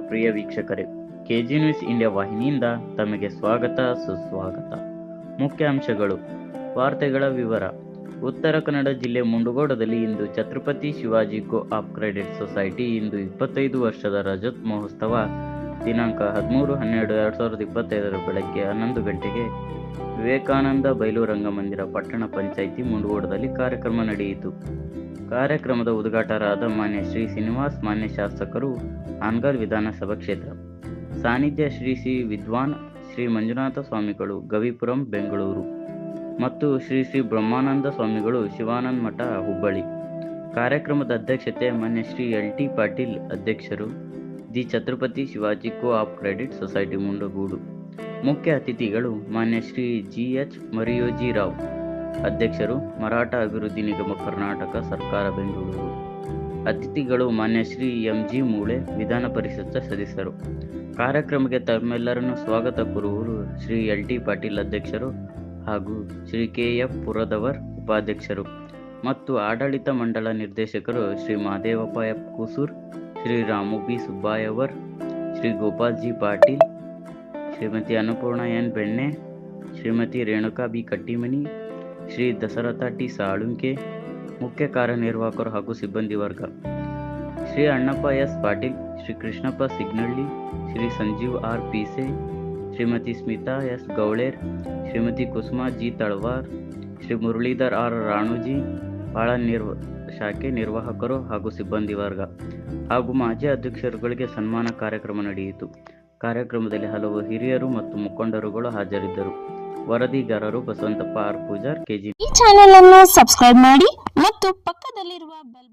ಪ್ರಿಯ ವೀಕ್ಷಕರೇ. KG news India ವಾಹಿನಿಯಿಂದ ತಮಗೆ ಸ್ವಾಗತ, ಸುಸ್ವಾಗತ. ಮುಖ್ಯಾಂಶಗಳು. ವಾರ್ತೆಗಳ ವಿವರ. ಉತ್ತರ ಕನ್ನಡ ಜಿಲ್ಲೆ ಮುಂಡಗೋಡದಲ್ಲಿ ಇಂದು Chhatrapati Shivaji co op credit society ಇಂದು ಇಪ್ಪತ್ತೈದು ವರ್ಷದ ರಜತ್ ಮಹೋತ್ಸವ ದಿನಾಂಕ ಹದಿಮೂರು, ಹನ್ನೆರಡು, ಎರಡು ಸಾವಿರದ ಇಪ್ಪತ್ತೈದರ ಬೆಳಗ್ಗೆ ಹನ್ನೊಂದು ಗಂಟೆಗೆ ವಿವೇಕಾನಂದ ಬಯಲು ರಂಗಮಂದಿರ ಪಟ್ಟಣ ಪಂಚಾಯಿತಿ ಮುಂಡಗೋಡದಲ್ಲಿ ಕಾರ್ಯಕ್ರಮ ನಡೆಯಿತು. ಕಾರ್ಯಕ್ರಮದ ಉದ್ಘಾಟಕರಾದ ಮಾನ್ಯ ಶ್ರೀ ಶ್ರೀನಿವಾಸ್, ಮಾನ್ಯ ಶಾಸಕರು ಆನ್ಗಲ್ ವಿಧಾನಸಭಾ ಕ್ಷೇತ್ರ. ಸಾನ್ನಿಧ್ಯ ಶ್ರೀ ಶ್ರೀ ವಿದ್ವಾನ್ ಶ್ರೀ ಮಂಜುನಾಥ ಸ್ವಾಮಿಗಳು, ಗವಿಪುರಂ, ಬೆಂಗಳೂರು. ಮತ್ತು ಶ್ರೀ ಶ್ರೀ ಬ್ರಹ್ಮಾನಂದ ಸ್ವಾಮಿಗಳು, ಶಿವಾನಂದ ಮಠ, ಹುಬ್ಬಳ್ಳಿ. ಕಾರ್ಯಕ್ರಮದ ಅಧ್ಯಕ್ಷತೆ ಮಾನ್ಯ ಶ್ರೀ ಎಲ್ ಟಿ ಪಾಟೀಲ್ ಅಧ್ಯಕ್ಷರು. The Chhatrapati Shivaji co op credit society Mundgod. ಮುಖ್ಯ ಅತಿಥಿಗಳು ಮಾನ್ಯ ಶ್ರೀ ಜಿ ಎಚ್ ಮರಿಯೋಜಿ ರಾವ್, ಅಧ್ಯಕ್ಷರು ಮರಾಠ ಅಭಿವೃದ್ಧಿ ನಿಗಮ ಕರ್ನಾಟಕ ಸರ್ಕಾರ ಬೆಂಗಳೂರು. ಅತಿಥಿಗಳು ಮಾನ್ಯ ಶ್ರೀ ಎಂ ಜಿ ಮೂಳೆ, ವಿಧಾನ ಪರಿಷತ್ ಸದಸ್ಯರು. ಕಾರ್ಯಕ್ರಮಕ್ಕೆ ತಮ್ಮೆಲ್ಲರನ್ನು ಸ್ವಾಗತ ಕೋರುವರು ಶ್ರೀ ಎಲ್ ಟಿ ಪಾಟೀಲ್ ಅಧ್ಯಕ್ಷರು ಹಾಗೂ ಶ್ರೀ ಕೆ ಎಫ್ ಪುರದವರ್ ಉಪಾಧ್ಯಕ್ಷರು ಮತ್ತು ಆಡಳಿತ ಮಂಡಳ ನಿರ್ದೇಶಕರು Shri Mahadevappa F Kusur Shri Ramu B ಸುಬ್ಬಾಯವರ್ Shri Gopal G Patil Shrimati Annapurna N Benne Shrimati Renuka B Kattimani Shri Dasharatha T Salunke ಮುಖ್ಯ ಕಾರ್ಯನಿರ್ವಾಹಕರು ಹಾಗೂ ಸಿಬ್ಬಂದಿ ವರ್ಗ Shri Annappa S Patil Shri Krishnappa Signalli Shri Sanjeev R Peese Shrimati Smita S Gauler Shrimati Kusuma G Talwar Shri Muralidhar R Ranuji ಬಾಳ ನಿರ್ವ, ಶಾಖೆ ನಿರ್ವಾಹಕರು ಹಾಗೂ ಸಿಬ್ಬಂದಿ ವರ್ಗ ಹಾಗೂ ಮಾಜಿ ಅಧ್ಯಕ್ಷರುಗಳಿಗೆ ಸನ್ಮಾನ ಕಾರ್ಯಕ್ರಮ ನಡೆಯಿತು. ಕಾರ್ಯಕ್ರಮದಲ್ಲಿ ಹಲವು ಹಿರಿಯರು ಮತ್ತು ಮುಖಂಡರುಗಳು ಹಾಜರಿದ್ದರು. ವರದಿಗಾರರು ಬಸವಂತಪ್ಪ ಆರ್ ಪೂಜಾರ್, ಕೆಜಿ ಈ ಚಾನೆಲ್ ಅನ್ನು ಸಬ್ಸ್ಕ್ರೈಬ್ ಮಾಡಿ ಮತ್ತು ಪಕ್ಕದಲ್ಲಿರುವ ಬೆಲ್